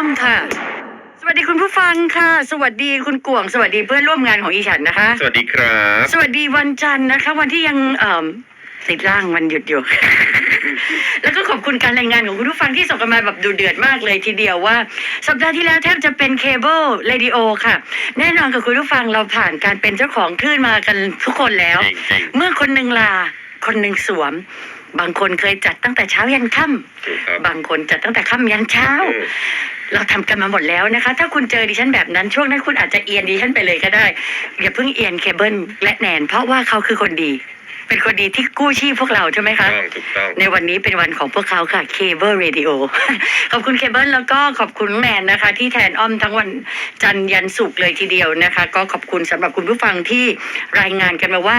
อ้อมค่ะ สวัสดีคุณผู้ฟังค่ะ สวัสดีคุณกวง สวัสดีเพื่อนร่วมงานของอีฉันนะคะ สวัสดีครับ สวัสดีวันจันทร์นะคะ วันที่ยังเอ่อติดร่างวันหยุดอยู่ แล้วก็ขอบคุณการรายงานของคุณผู้ฟังที่ส่งกันมาแบบดูเดือดมากเลยทีเดียวว่า สัปดาห์ที่แล้วแทบจะเป็นเคเบิลเรดิโอค่ะ แน่นอนกับคุณผู้ฟังเราผ่านการเป็นเจ้าของคลื่นมากันทุกคนแล้ว จริงเมื่อคนหนึ่งลา คนหนึ่งสวม บางคนเคยจัดตั้งแต่เช้ายันค่ำๆถูกครับ บางคนจัดตั้งแต่ค่ำยันเช้า อืม เราทำกันมาหมดแล้วนะคะ ถ้าคุณเจอดิฉันแบบนั้นช่วงนั้นคุณอาจจะเอียนดิฉันไปเลยก็ได้อย่าเพิ่งเอียนเคเบิลและแนน เพราะว่าเขาคือคนดี เป็นคนดีที่กู้ชีพพวกเราใช่ไหมคะต้องถูกต้องในวันนี้เป็นวันของพวกเขาค่ะเคเบิลเรดิโอขอบคุณเคเบิลแล้วก็ขอบคุณแนนนะคะ ที่แทนอ้อมทั้งวันจันทร์ยันศุกร์เลยทีเดียวนะคะ ก็ขอบคุณสำหรับคุณผู้ฟังที่รายงานกันมาว่า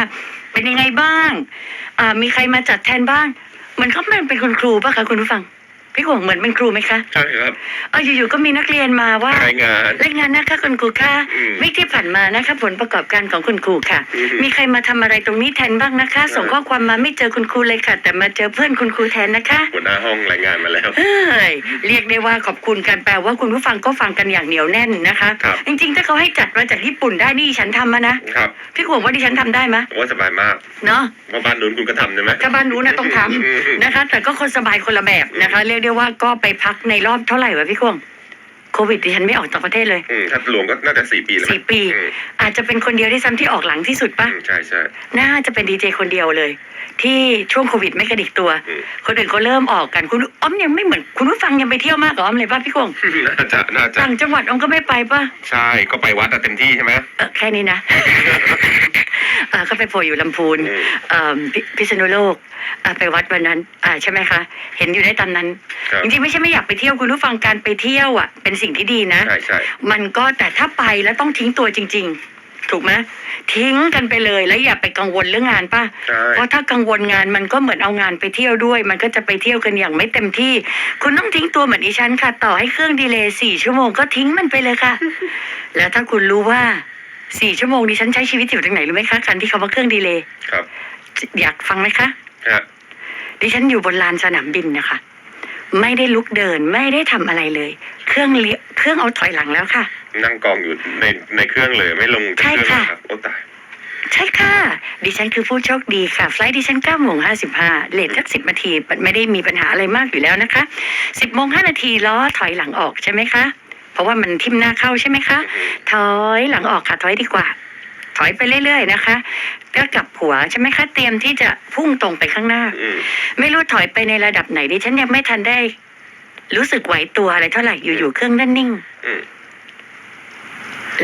เป็นยังไงบ้างอ่ามีใครมาจัดแทนบ้างเหมือนเขาเป็นคุณครูป่ะคะคุณผู้ฟัง พี่กวงเหมือนเป็นครูไหมคะใช่ครับ เอออยู่ๆก็มีนักเรียนมาว่ารายงานรายงานนะคะคุณครูค่ะอืมวิกที่ผ่านมานะคะผลประกอบการของคุณครูค่ะ อืมมีใครมาทำอะไรตรงนี้แทนบ้างนะคะ ส่งข้อความมาไม่เจอคุณครูเลยค่ะ แต่มาเจอเพื่อนคุณครูแทนนะคะหัวหน้าห้องรายงานมาแล้ว เฮ้ยเรียกได้ว่าขอบคุณกันแปลว่าคุณผู้ฟังก็ฟังกันอย่างเหนียวแน่นนะคะ ครับ จริงๆ ถ้าเขาให้จัดมาจากญี่ปุ่นได้นี่ดิฉันทำมานะครับพี่กวงว่าดิฉันทำได้ไหมผมว่าสบายมากเนาะ เพราะบ้านนู้นคุณก็ทำใช่ไหม ถ้าบ้านนู้นนะต้องทำอืมนะคะ แต่ก็คนสบายคนละแบบนะคะ เรียกได้ว่าก็ไปพักในรอบเท่าไหร่วะพี่กวงโควิดดิฉันไม่ออกจากประเทศเลยอืมถ้ารวมก็น่าจะสี่ปีแล้วมั้ยสี่ปี อืมอาจจะเป็นคนเดียวที่ซ้ำที่ออกหลังที่สุดปะอืมใช่ใช่ น่าจะเป็นดีเจคนเดียวเลย ที่ช่วงโควิดไม่กระดิกตัว อืม คนอื่นเขาเริ่มออกกันคุณอ้อมยังไม่เหมือนคุณผู้ฟังยังไปเที่ยวมากกว่าอ้อมเลยป่ะพี่กวงน่าจะน่าจะต่างจังหวัดอ้อมก็ไม่ไปป่ะใช่ก็ไปวัดอะเต็มที่ใช่ไหมเออแค่นี้นะเออก็ไปโผล่อยู่ลำพูนอืมเอ่อพิพิษณุโลกอ่าไปวัดวันนั้น อ่าใช่ไหมคะ เห็นอยู่ในตอนนั้น ครับ จริงๆไม่ใช่ไม่อยากไปเที่ยวคุณผู้ฟังการไปเที่ยวอะเป็นสิ่งที่ดีนะ ใช่ใช่มันก็แต่ถ้าไปแล้วต้องทิ้งตัวจริง ๆ ถูกไหมทิ้งกันไปเลยแล้วอย่าไปกังวลเรื่องงานป่ะ ใช่เพราะถ้ากังวลงานมันก็เหมือนเอางานไปเที่ยวด้วย มันก็จะไปเที่ยวกันอย่างไม่เต็มที่ คุณต้องทิ้งตัวเหมือนอีฉันค่ะ ต่อให้เครื่องดีเลย์สี่ชั่วโมงก็ทิ้งมันไปเลยค่ะ แล้วถ้าคุณรู้ว่า สี่ชั่วโมงดิฉันใช้ชีวิตอยู่ตรงไหนรู้ไหมคะคันที่คำว่าเครื่องดีเลย์ครับ อยากฟังไหมคะฮะดิฉันอยู่บนลานสนามบินนะคะ ไม่ได้ลุกเดินไม่ได้ทำอะไรเลย เครื่องเลี้ยวเครื่องเอาถอยหลังแล้วค่ะ นั่งกองอยู่ในในเครื่องเลยไม่ลงจากใช่เครื่องค่ะเลยครับโอ้ตาย ใช่ค่ะ ดิฉันคือผู้โชคดีค่ะ ไฟล์ดิฉัน9โมง55เลทสัก10นาที ไม่ได้มีปัญหาอะไรมากอยู่แล้วนะคะ 10โมง5นาทีล้อถอยหลังออกใช่ไหมคะเพ ราะว่ามันทิ่มหน้าเข้าใช่ไหมคะ ถอยหลังออกค่ะถอยดีกว่า ถอยไปเรื่อยๆนะคะก็กลับหัวใช่ไหมคะเตรียมที่จะพุ่งตรงไปข้างหน้าอืมไม่รู้ถอยไปในระดับไหนดิฉันยังไม่ทันได้ รู้สึกไหวตัวอะไรเท่าไหร่อยู่ๆเครื่องนั่นนิ่งอืม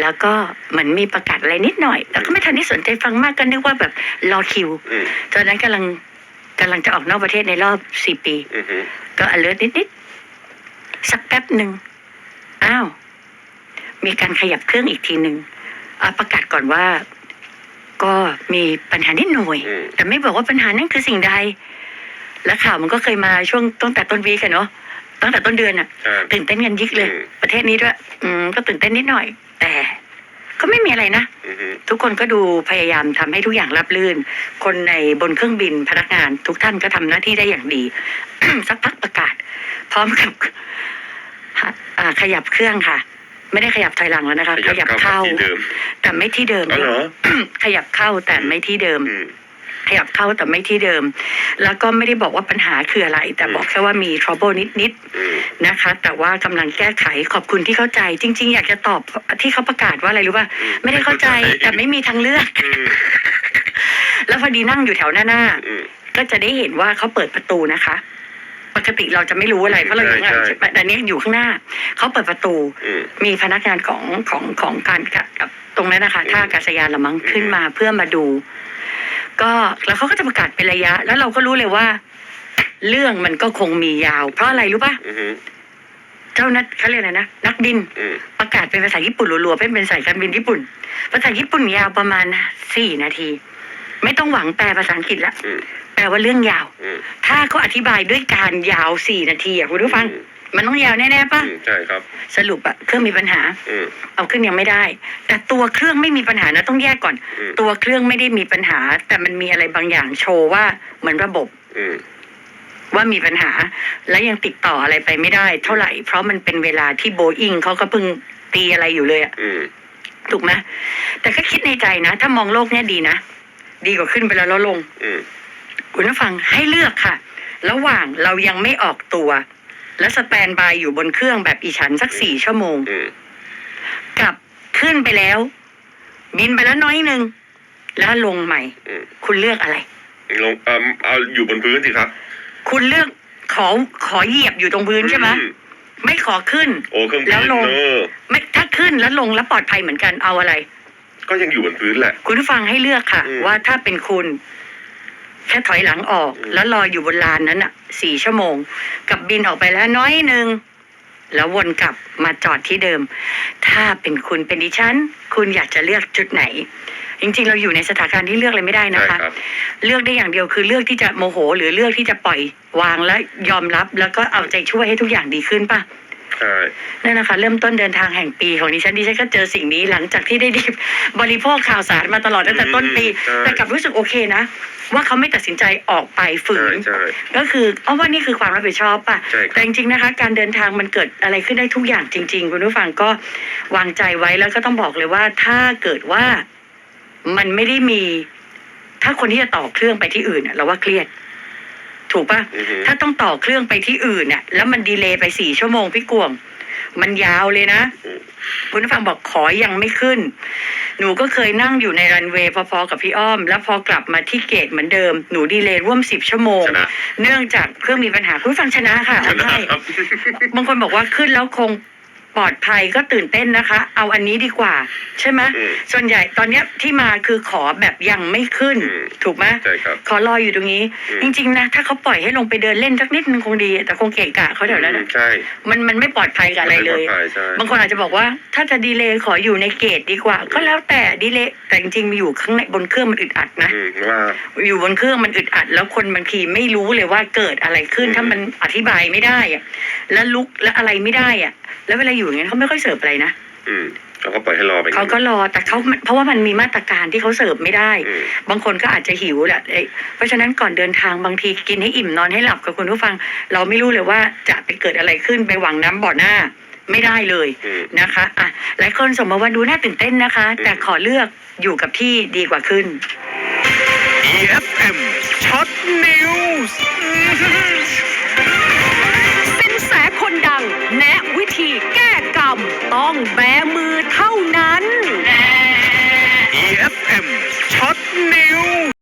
แล้วก็เหมือนมีประกาศอะไรนิดหน่อยแล้วก็ไม่ทันที่สนใจฟังมากก็นึกว่าแบบรอคิวอืมตอนนั้นกำลังกำลังจะออกนอกประเทศในรอบสี่ปีอืมอืมก็ alert นิดๆสักแป๊บหนึ่ง อ้าว มีการขยับเครื่องอีกทีหนึ่งอะประกาศก่อนว่า ก็มีปัญหานิดหน่อยอืมแต่ไม่บอกว่าปัญหานั้นคือสิ่งใด และข่าวมันก็เคยมาช่วงตั้งแต่ต้นวีกันเนาะตั้งแต่ต้นเดือนอะใช่ตื่นเต้นกันยิกเลยอืมประเทศนี้ด้วย อืมก็ตื่นเต้นนิดหน่อย แต่ก็ไม่มีอะไรนะอืมอืมทุกคนก็ดูพยายามทำให้ทุกอย่างราบรื่น คนในบนเครื่องบินพนักงาน ทุกท่านก็ทำหน้าที่ได้อย่างดี สักพักประกาศ พร้อมกับ อ่าขยับเครื่องค่ะ ไม่ได้ขยับถอยหลังแล้วนะคะ ขยับเข้าที่เดิม แต่ไม่ที่เดิมอ๋อเหรอ ขยับเข้าแต่ไม่ที่เดิม อืม ขยับเข้าแต่ไม่ที่เดิม แล้วก็ไม่ได้บอกว่าปัญหาคืออะไร แต่บอกแค่ว่ามี trouble นิดๆ อืม นะคะ แต่ว่ากำลังแก้ไขขอบคุณที่เข้าใจ จริง ๆ อยากจะตอบที่เขาประกาศว่าอะไรรู้ป่ะไม่ได้เข้าใจ แต่ไม่มีทางเลือก อืมแล้วพอดีนั่งอยู่แถวหน้าหน้าอืมก็จะได้เห็นว่าเขาเปิดประตูนะคะป กติเราจะไม่รู้อะไรเพราะเราอยู่ข้างหลังใช่ใช่ไหมแต่อันนี้อยู่ข้างหน้าเขาเปิดประตู อืม มีพนักงานของของของการกับตรงนั้นนะคะอืมท่าอากาศยานละมั้งอืมขึ้นมาเพื่อมาดู ก็แล้วเขาก็จะประกาศเป็นระยะ แล้วเราก็รู้เลยว่า เรื่องมันก็คงมียาว เพราะอะไรรู้ป่ะอืมเจ้านักเขาเรียกอะไรนะนักบิน อืมประกาศเป็นภาษาญี่ปุ่นรัวๆเป็นเป็นสายการบินญี่ปุ่น ภาษาญี่ปุ่นยาวประมาณสี่นาที ไม่ต้องหวังแปลภาษาอังกฤษละ อืมแปลว่าเรื่องยาว อืมถ้าเขาอธิบายด้วยการยาวสี่นาทีอะคุณผู้ฟังอืมมันต้องยาวแน่ๆป่ะ อืมใช่ครับ สรุปอะเครื่องมีปัญหา อืม เอาขึ้นยังไม่ได้ แต่ตัวเครื่องไม่มีปัญหานะต้องแยกก่อน อืม ตัวเครื่องไม่ได้มีปัญหา แต่มันมีอะไรบางอย่างโชว์ว่าเหมือนระบบอืมว่ามีปัญหา และยังติดต่ออะไรไปไม่ได้ เท่าไหร่ เพราะมันเป็นเวลาที่โบอิงเขาก็เพิ่งตีอะไรอยู่เลยอะอืมถูกไหมแต่ก็คิดในใจนะ ถ้ามองโลกเนี้ยดีนะ ดีกว่าขึ้นไปแล้วแล้วลงอืมคุณผู้ฟังให้เลือกค่ะ ระหว่างเรายังไม่ออกตัว และสแตนบายอยู่บนเครื่องแบบอีฉันสักสี่ชั่วโมงอืมกับขึ้นไปแล้ว บินไปแล้วน้อยหนึ่งแล้วลงใหม่อืมคุณเลือกอะไรลงเออเอาอยู่บนพื้นสิครับ คุณเลือกขอขอเหยียบอยู่ตรงพื้นใช่ไหมอืไม่ขอขึ้นโอ้เครื่องบินแล้วลงเออไม่ถ้าขึ้นแล้วลงแล้วปลอดภัยเหมือนกันเอาอะไร ก็ยังอยู่บนพื้นแหละ คุณผู้ฟังให้เลือกค่ะ อืม ว่าถ้าเป็นคุณ แค่ถอยหลังออกอืมแล้วรออยู่บนลานนั้นอะสี่ชั่วโมง กับบินออกไปแล้วน้อยหนึ่งแล้ววนกลับมาจอดที่เดิม ถ้าเป็นคุณเป็นดิฉัน คุณอยากจะเลือกจุดไหน จริงๆ เราอยู่ในสถานการณ์ที่เลือกอะไรไม่ได้นะใช่คะ ครับ เลือกได้อย่างเดียวคือเลือกที่จะโมโห หรือเลือกที่จะปล่อยวางและยอมรับ แล้วก็เอาใจช่วยให้ทุกอย่างดีขึ้นป่ะ ใช่นั่นนะคะ เริ่มต้นเดินทางแห่งปีของดิฉันดิฉันก็เจอสิ่งนี้หลังจากที่ได้ดิบบริโภคข่าวสารมาตลอดตั้งแต่ต้นปี ใช่ แต่กลับรู้สึกโอเคนะ ว่าเขาไม่ตัดสินใจออกไปฝืใช่น ใช่ ก็คือเอาว่านี่คือความรับผิดชอบป่ะ ใช่ครับ แต่จริงๆนะคะ การเดินทางมันเกิดอะไรขึ้นได้ทุกอย่างจริง ๆ คุณผู้ฟังก็วางใจไว้แล้วก็ต้องบอกเลยว่าถ้าเกิดว่ามันไม่ได้มี ถ้าคนที่จะต่อเครื่องไปที่อื่นน่ะเราว่าเครียด ถูกป่ะ อือฮึ ถ้าต้องต่อเครื่องไปที่อื่นเนี่ยแล้วมันดีเลย์ไปสี่ชั่วโมงพี่กวง มันยาวเลยนะอืมคุณผู้ฟังบอกขอยังไม่ขึ้น หนูก็เคยนั่งอยู่ในรันเวย์พอๆกับพี่อ้อม แล้วพอกลับมาที่เกตเหมือนเดิม หนูดีเลย์ร่วมสิบชั่วโมง ชนะเนื่องจากเครื่องมีปัญหาคุณผู้ฟังชนะค่ะชนะใช่ครับ บางคนบอกว่าขึ้นแล้วคง ปลอดภัยก็ตื่นเต้นนะคะ เอาอันนี้ดีกว่า ใช่ไหมอืมส่วนใหญ่ตอนเนี้ยที่มาคือขอแบบยังไม่ขึ้น อืมถูกไหมใช่ครับขอรออยู่ตรงนี้ อืมจริงๆนะถ้าเขาปล่อยให้ลงไปเดินเล่นสักนิดนึงคงดี แต่คงเกะกะเขาแถวนั้นอืน่ะมใช่มันมันไม่ปลอดภัยกับอะไรเลย ม่ปดภัใช่บางคนอาจจะบอกว่าถ้าจะดีเลย์ขออยู่ในเกตดีกว่า ก็แล้วแต่ดีเลย์แต่จริงๆมีอยู่ข้างในบนเครื่องมันอึดอัดนะ อืมว่า อยู่บนเครื่องมันอึดอัด แล้วคนบางทีไม่รู้เลยว่าเกิดอะไรขึ้นอืม ถ้ามันอธิบายไม่ได้อะแล้วลุกแล้วอะไรไม่ได้อะแล้วเวลาอยู่อยู่เนี่ยเขาไม่ค่อยเสิร์ฟอะไรนะอืมเขาก็ปล่อยให้รอไปเขาก็รอแต่เขาเพราะว่ามันมีมาตรการที่เขาเสิร์ฟไม่ได้ บางคนก็อาจจะหิวแหละเพราะฉะนั้นก่อนเดินทางบางทีกินให้อิ่มนอนให้หลับกับคุณผู้ฟัง เราไม่รู้เลยว่าจะไปเกิดอะไรขึ้นไปหวังน้ำบ่อหน้าไม่ได้เลยนะคะอะหลายคนส่งมาว่าดูน่าตื่นเต้นนะคะ แต่ขอเลือกอยู่กับที่ดีกว่าขึ้น EFM ช็อตนิวส์สินแสคนดัง Bye.